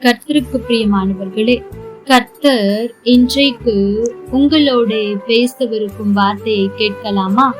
கர்த்தருக்கு பிரியமானவர்களே கர்த்தர் இன்றைக்கு உங்களோட பேசவிருக்கும் வார்த்தையை கேட்கலாமா?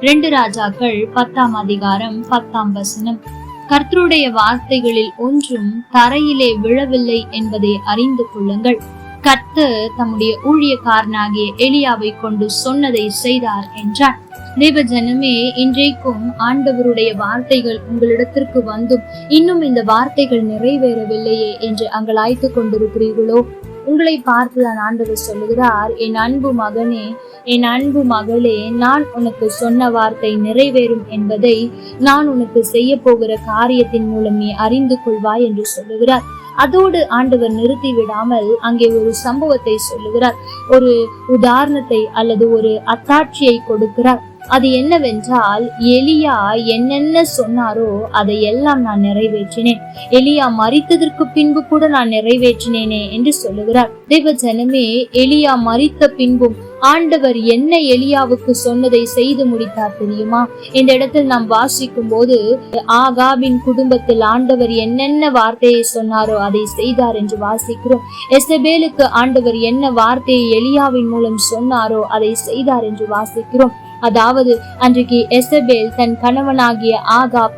ரெண்டு ராஜாக்கள் பத்தாம் அதிகாரம் பத்தாம் வசனம். கர்த்தருடைய வார்த்தைகளில் ஒன்றும் தரையிலே விழவில்லை என்பதை அறிந்து கொள்ளுங்கள். கர்த்தர் தம்முடைய ஊழியக்காரனாகிய எலியாவை கொண்டு சொன்னதை செய்தார் என்றார். தேவ ஜனமே இன்றைக்கும் ஆண்டவருடைய வார்த்தைகள் உங்களிடத்திற்கு வந்தும் இன்னும் இந்த வார்த்தைகள் நிறைவேறவில்லையே என்று அங்கலாய்த்து கொண்டிருக்கிறீர்களோ? உங்களை பார்த்துதான் ஆண்டவர் சொல்லுகிறார் என் அன்பு மகனே என் அன்பு மகளே நான் உனக்கு சொன்ன வார்த்தை நிறைவேறும் என்பதை நான் உனக்கு செய்ய போகிற காரியத்தின் மூலம் நீ அறிந்து கொள்வாய் என்று சொல்லுகிறார். அதோடு ஆண்டவர் நிறுத்தி விடாமல் அங்கே ஒரு சம்பவத்தை சொல்லுகிறார். ஒரு உதாரணத்தை அல்லது ஒரு அத்தாட்சியை கொடுக்கிறார். அது என்னவென்றால் எலியா என்னென்ன சொன்னாரோ அதை எல்லாம் நான் நிறைவேற்றினேன். எலியா மறித்ததற்கு பின்பு கூட நான் நிறைவேற்றினேனே என்று சொல்லுகிறார். தேவ ஜனமே எலியா மறித்த பின்பும் ஆண்டவர் என்ன எலியாவுக்கு சொன்னதை செய்து முடித்தார் தெரியுமா? இந்த இடத்தில் நாம் வாசிக்கும் போது ஆகாவின் குடும்பத்தில் ஆண்டவர் என்னென்ன வார்த்தையை சொன்னாரோ அதை செய்தார் என்று வாசிக்கிறோம். எசபேலுக்கு ஆண்டவர் என்ன வார்த்தையை எலியாவின் மூலம் சொன்னாரோ அதை செய்தார் என்று வாசிக்கிறோம். அதாவது அன்றைக்கு எசபேல் தன் கணவனாகிய ஆகாப்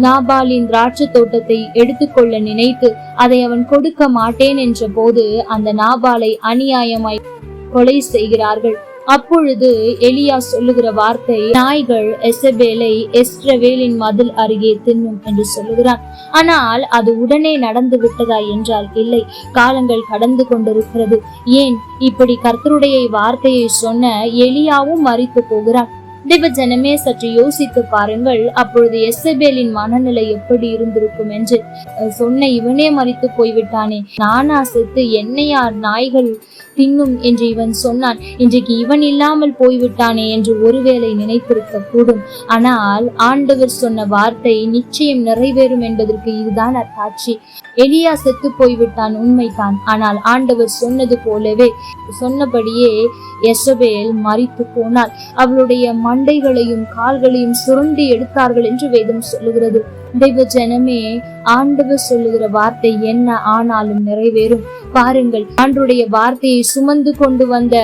நாபாலின் திராட்சை தோட்டத்தை எடுத்துக்கொள்ள நினைத்து அதை அவன் கொடுக்க மாட்டேன் என்ற போது அந்த நாபாலை அநியாயமாய் கொலை செய்கிறார்கள். அப்பொழுது எலியா சொல்லுகிற வார்த்தை நாய்கள் எசபேலை எஸ்ரவேலின் மதில் அருகே தின்னும் என்று சொல்லுகிறான். ஆனால் அது உடனே நடந்து விட்டதா என்றால் இல்லை. காலங்கள் கடந்து கொண்டிருக்கிறது. ஏன்? இப்படி கர்த்தருடைய வார்த்தையை சொன்ன எலியாவும் மறித்து போகிறான். தேவ ஜனமே சற்று யோசித்து பாருங்கள் அப்பொழுது எஸ்எபேலின் மனநிலை எப்படி இருந்திருக்கும் என்று. சொன்ன இவனே மறித்து போய்விட்டானே. நானா செத்து என்னையா நாய்கள் தின்னும் என்று இவன் சொன்னான். இன்றைக்கு இவன் இல்லாமல் போய்விட்டானே என்று ஒருவேளை நினைத்திருக்க கூடும் ஆனால் ஆண்டவர் சொன்ன வார்த்தை நிச்சயம் நிறைவேறும் என்பதற்கு இதுதான் அத்தாட்சி. எலியா செத்து போய்விட்டான் உண்மைதான். ஆனால் ஆண்டவர் சொன்னது போலவே சொன்னபடியே எசபேல் மறித்து போனாள் அவளுடைய மண்டைகளையும் கால்களையும் சுருண்டி எடுத்தார்கள் என்று வேதம் சொல்லுகிறது. தெய்வ ஜனமே ஆண்டவர் சொல்லுகிற வார்த்தை என்ன? ஆனாலும் நிறைவேறும். பாருங்கள் ஆண்டுடைய வார்த்தையை சுமந்து கொண்டு வந்த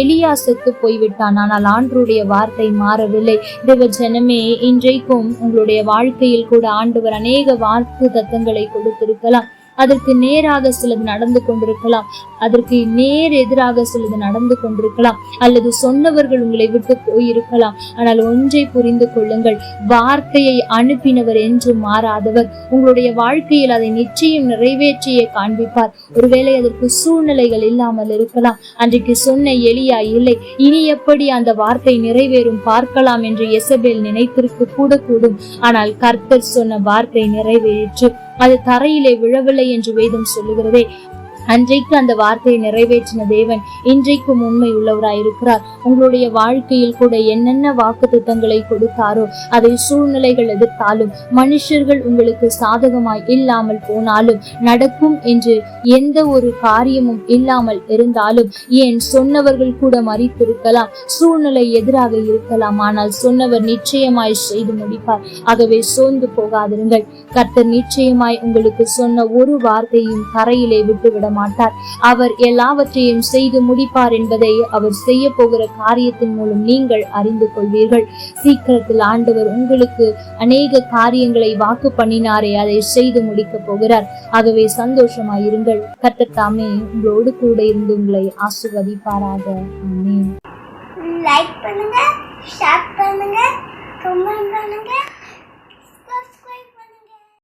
எலியா செத்து போய்விட்டான். ஆனால் ஆண்டருடைய வார்த்தை மாறவில்லை. தெய்வ ஜனமே இன்றைக்கும் உங்களுடைய வாழ்க்கையில் கூட ஆண்டவர் அநேக வாக்கு தத்தங்களை கொடுத்திருக்கலாம். அதற்கு நேராக சிலது நடந்து கொண்டிருக்கலாம். அதற்கு நேர் எதிராக சிலது நடந்து கொண்டிருக்கலாம். அல்லது சொன்னவர்கள் உங்களை விட்டு போயிருக்கலாம். ஆனால் ஒன்றை புரிந்து கொள்ளுங்கள். வார்த்தையை அனுப்பினவர் என்று மாறாதவர். உங்களுடைய வாழ்க்கையில் அதை நிச்சயம் நிறைவேற்றியே காண்பிப்பார். ஒருவேளை அதற்கு சூழ்நிலைகள் இல்லாமல் இருக்கலாம். அன்றைக்கு சொன்ன எளியா இல்லை. இனி எப்படி அந்த வார்த்தை நிறைவேறும் பார்க்கலாம் என்று எசபேல் நினைத்திருக்க கூட கூடும். ஆனால் கர்த்தர் சொன்ன வார்த்தை நிறைவேற்று அது தரையிலே விழவில்லை என்று வேதம் சொல்லுகிறதே. அன்றைக்கு அந்த வார்த்தையை நிறைவேற்றின தேவன் இன்றைக்கும் உண்மை உள்ளவராயிருக்கிறார். உங்களுடைய வாழ்க்கையில் கூட என்னென்ன வாக்கு திட்டங்களை கொடுத்தாரோ அதை சூழ்நிலைகள் எதிர்த்தாலும் மனுஷர்கள் உங்களுக்கு சாதகமாய் இல்லாமல் போனாலும் நடக்கும் என்று எந்த ஒரு காரியமும் இல்லாமல் இருந்தாலும் ஏன் சொன்னவர்கள் கூட மறித்திருக்கலாம் சூழ்நிலை எதிராக இருக்கலாம் ஆனால் சொன்னவர் நிச்சயமாய் செய்து முடிப்பார். ஆகவே சோர்ந்து போகாதிருங்கள். கர்த்தர் நிச்சயமாய் உங்களுக்கு சொன்ன ஒரு வார்த்தையும் கரையிலே விட்டுவிட மாட்டார். அவர் எல்லாவற்றையும் செய்து முடிப்பார் என்பதை அவர் செய்ய போகிற காரியத்தின் மூலம் நீங்கள் அறிந்து கொள்வீர்கள். சீக்கிரத்தில் ஆண்டவர் உங்களுக்கு அநேக காரியங்களை வாக்கு பண்ணினாரே அதை செய்து முடிக்க போகிறார். ஆகவே சந்தோஷமாயிருங்கள் இருங்கள். உங்களோடு கூட இருந்து உங்களை ஆசிர்வதிப்பாராக. லைக் பண்ணுங்க ஷேர் பண்ணுங்க கமெண்ட் பண்ணுங்க.